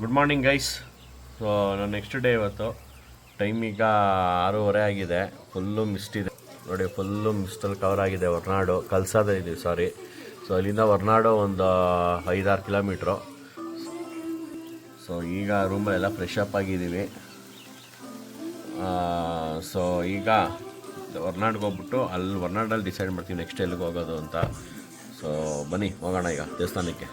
Good morning guys so ನಾನು next day ಇವತ್ತು time ಈಗ ಆರೂವರೆ ಆಗಿದೆ. ಫುಲ್ಲು ಮಿಸ್ಟ್ ಇದೆ. ನೋಡಿ ಫುಲ್ಲು ಮಿಸ್ಟಲ್ಲಿ ಕವರ್ ಆಗಿದೆ ಹೊರನಾಡು. ಕಲ್ಸಾದ ಇದೀವಿ ಸಾರಿ ಸೊ ಅಲ್ಲಿಂದ ಹೊರನಾಡು ಒಂದು ಐದಾರು ಕಿಲೋಮೀಟ್ರು ಸೊ ಈಗ ರೂಮಲ್ಲೆಲ್ಲ ಫ್ರೆಶ್ ಅಪ್ ಆಗಿದ್ದೀವಿ. ಸೊ ಈಗ ಹೊರ್ನಾಡ್ಗೆ ಹೋಗ್ಬಿಟ್ಟು ಅಲ್ಲಿ, ಹೊರ್ನಾಡಲ್ಲಿ ಡಿಸೈಡ್ ಮಾಡ್ತೀವಿ ನೆಕ್ಸ್ಟ್ ಎಲ್ಲಿಗೆ ಹೋಗೋದು ಅಂತ. ಸೊ ಬನ್ನಿ, ಹೋಗೋಣ ಈಗ ದೇವಸ್ಥಾನಕ್ಕೆ.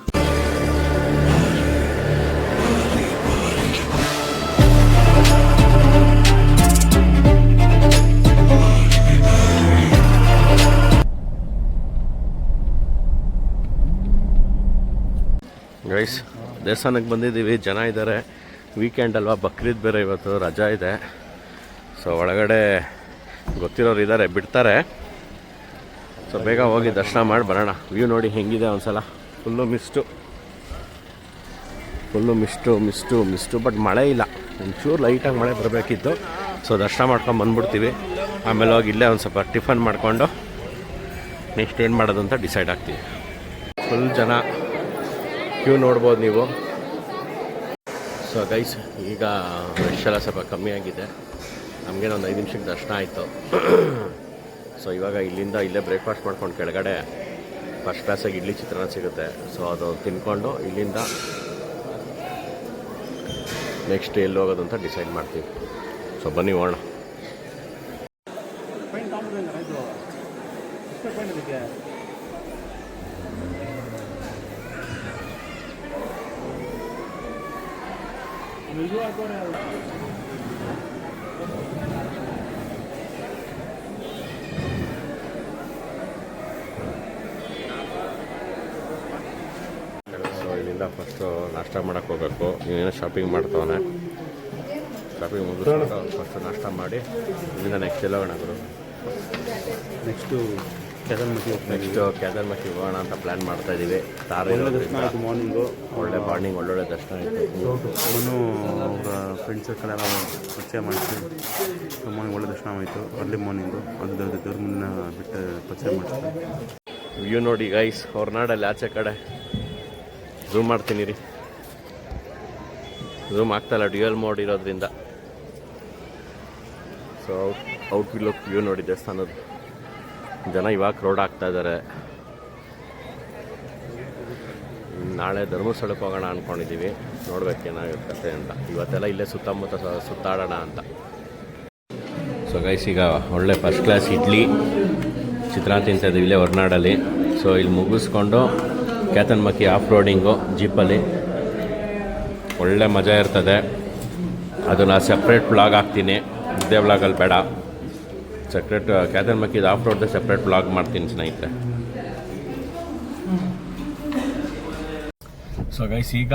ಗೈಸ್ ದೇವಸ್ಥಾನಕ್ಕೆ ಬಂದಿದ್ದೀವಿ. ಜನ ಇದ್ದಾರೆ. ವೀಕೆಂಡ್ ಅಲ್ವಾ? ಬಕ್ರೀದ್ ಬೇರೆ ಇವತ್ತು ರಜಾ ಇದೆ. ಸೊ ಒಳಗಡೆ ಗೊತ್ತಿರೋರು ಇದ್ದಾರೆ. ಬಿಡ್ತಾರೆ. ಸೊ ಬೇಗ ಹೋಗಿ ದರ್ಶನ ಮಾಡಿ ಬರೋಣ. ವ್ಯೂ ನೋಡಿ ಹೆಂಗಿದೆ ಒಂದ್ಸಲ. Full mist full mist mist mist but ಮಳೆ ಇಲ್ಲ. ಒಂಚೂರು ಲೈಟಾಗಿ ಮಳೆ ಬರಬೇಕಿತ್ತು. ಸೊ ದರ್ಶನ ಮಾಡ್ಕೊಂಡು ಬಂದ್ಬಿಡ್ತೀವಿ. ಆಮೇಲೆ ಹೋಗಿ ಇಲ್ಲೇ ಒಂದು ಸ್ವಲ್ಪ ಟಿಫನ್ ಮಾಡಿಕೊಂಡು ನೆಕ್ಸ್ಟ್ ಏನು ಮಾಡೋದು ಅಂತ ಡಿಸೈಡ್ ಆಗ್ತೀವಿ. ಫುಲ್ ಜನ. ಕ್ಯೂ ನೋಡ್ಬೋದು ನೀವು. ಸೊ ಗೈಸ್ ಈಗ ರಶ್ ಎಲ್ಲ ಸ್ವಲ್ಪ ಕಮ್ಮಿ ಆಗಿದೆ. ನಮಗೇನೋ ಒಂದು ಐದು ನಿಮಿಷಕ್ಕೆ ದರ್ಶನ ಆಯಿತು. ಸೊ ಇವಾಗ ಇಲ್ಲಿಂದ ಇಲ್ಲೇ ಬ್ರೇಕ್ಫಾಸ್ಟ್ ಮಾಡ್ಕೊಂಡು ಕೆಳಗಡೆ ಫಸ್ಟ್ ಕ್ಲಾಸಾಗಿ ಇಡ್ಲಿ ಚಿತ್ರಾನ್ನ ಸಿಗುತ್ತೆ. ಸೊ ಅದು ತಿನ್ಕೊಂಡು ಇಲ್ಲಿಂದ ನೆಕ್ಸ್ಟ್ ಎಲ್ಲಿ ಹೋಗೋದು ಅಂತ ಡಿಸೈಡ್ ಮಾಡ್ತೀವಿ. ಸೊ ಬನ್ನಿ ಹೋಗೋಣ. ಇಲ್ಲಿಂದ ಫಸ್ಟು ನಾಷ್ಟ ಮಾಡೋಕ್ಕೆ ಹೋಗ್ಬೇಕು. ನೀನೇನು ಶಾಪಿಂಗ್ ಮಾಡ್ತವನೆ. ಶಾಪಿಂಗ್ ಮುಗಿಸ್ಕೊಂಡು ಫಸ್ಟ್ ನಾಷ್ಟ ಮಾಡಿ, ಇಲ್ಲಿಂದ ನೆಕ್ಸ್ಟ್ ಎಲ್ಲ ಒಣಗರು ಗುರು? ನೆಕ್ಸ್ಟು ಕೆದಲ್ಮಟ್ಟಿ ಹೋಗ್ತಾ ನೆಕ್ಸ್ಟ್ ಕೇದಾರ್ಮಕ್ಕಿ ಹೋಗೋಣ ಅಂತ ಪ್ಲ್ಯಾನ್ ಮಾಡ್ತಾ ಇದೀವಿ ತಾರ ಒಳ್ಳೆ ದರ್ಶನ ಆಯಿತು ಮಾರ್ನಿಂಗು ಒಳ್ಳೆ ಮಾರ್ನಿಂಗ್ ಒಳ್ಳೊಳ್ಳೆ ದರ್ಶನ ಆಯಿತು. ಅವನು ಅವರ ಫ್ರೆಂಡ್ಸ್ ಪರಿಚಯ ಮಾಡಿಸಿ. ಮಾರ್ನಿಂಗ್ ಒಳ್ಳೆ ದರ್ಶನ ಆಯಿತು. ಅರ್ಲಿ ಮಾರ್ನಿಂಗು ಅದು ದೇವ್ರ ಮುನ್ನ ಬಿಟ್ಟು ಪರಿಚಯ ಮಾಡಿಸ್ತಾರೆ ವ್ಯೂ ನೋಡಿ ಗೈಸ್ ಹೊರನಾಡಲ್ಲಿ ಆಚೆ ಕಡೆ. ಝೂಮ್ ಮಾಡ್ತೀನಿ ರೀ. ಝೂಮ್ ಆಗ್ತಾಯಿಲ್ಲ ಡ್ಯೂಯಲ್ ಮೋಡ್ ಇರೋದ್ರಿಂದ. So out outlook view ನೋಡಿ ದೇವಸ್ಥಾನದ ಜನ ಇವಾಗ ರೋಡ್ ಆಗ್ತಾ ಇದ್ದಾರೆ ನಾಳೆ ಧರ್ಮಸ್ಥಳಕ್ಕೆ ಹೋಗೋಣ ಅಂದ್ಕೊಂಡಿದ್ದೀವಿ ನೋಡ್ಬೇಕು ಏನಾಗುತ್ತೆ ಅಂತ. ಇವತ್ತೆಲ್ಲ ಇಲ್ಲೇ ಸುತ್ತಮುತ್ತ ಸುತ್ತಾಡೋಣ ಅಂತ. ಸೊ ಗೈಸ್ ಈಗ ಒಳ್ಳೆ ಫಸ್ಟ್ ಕ್ಲಾಸ್ ಇಡ್ಲಿ. ಚಿತ್ರಾನ್ನ ತಿಂತಾ ಇದ್ದೀವಿ ಇಲ್ಲೇ ಹೊರನಾಡಲ್ಲಿ. ಸೊ ಇಲ್ಲಿ ಮುಗಿಸ್ಕೊಂಡು ಕ್ಯಾತನ್ಮಕ್ಕಿ ಆಫ್ ರೋಡಿಂಗು ಜೀಪಲ್ಲಿ ಒಳ್ಳೆ ಮಜಾ ಇರ್ತದೆ. ಅದನ್ನು ಸಪ್ರೇಟ್ ಬ್ಲಾಗ್ ಹಾಕ್ತೀನಿ. ಇದೇ ಬ್ಲಾಗಲ್ಲಿ ಬೇಡ. ಸಪ್ರೇಟ್ ಇದು ಆಫ್ ರೋಡ್ದು ಸಪ್ರೇಟ್ ಬ್ಲಾಗ್ ಮಾಡ್ತೀನಿ ಸ್ನೇಹಿತರೆ. ಸೊ ಗೈಸ್ ಈಗ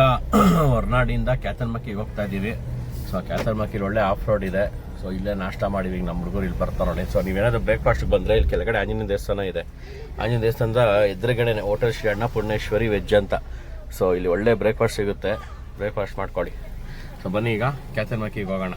ಹೊರನಾಡಿಂದ ಕ್ಯಾತನ್ಮಕ್ಕಿಗೆ ಹೋಗ್ತಾ ಇದ್ದೀವಿ ಸೊ ಕ್ಯಾತನ್ಮಕ್ಕಿಲಿ ಒಳ್ಳೆ ಆಫ್ ರೋಡ್ ಇದೆ. ಸೊ ಇಲ್ಲೇ ನಾಷ್ಟ ಮಾಡಿವಿ, ಈಗ ನಮ್ಮ ಹುಡುಗರು ಇಲ್ಲಿ ಬರ್ತಾರೆ ನೋಡಿ. ಸೊ ನೀವೇನಾದ್ರು ಬ್ರೇಕ್ಫಾಸ್ಟ್ಗೆ ಬಂದರೆ ಇಲ್ಲಿ ಕೆಳಗಡೆ ಆಂಜನೇಯ ದೇವಸ್ಥಾನ ಇದೆ. ಆಂಜನೇಯ ದೇವಸ್ಥಾನದ ಎದುರುಗಡೆ ಹೋಟೆಲ್ ಶ್ರೀ ಪುಣ್ಯೇಶ್ವರಿ ವೆಜ್ ಅಂತ. ಸೊ ಇಲ್ಲಿ ಒಳ್ಳೆ ಬ್ರೇಕ್ಫಾಸ್ಟ್ ಸಿಗುತ್ತೆ. ಬ್ರೇಕ್ಫಾಸ್ಟ್ ಮಾಡ್ಕೊಳ್ಳಿ. ಸೊ ಬನ್ನಿ ಈಗ ಕ್ಯಾತನ್ಮಕ್ಕಿಗೆ ಹೋಗೋಣ.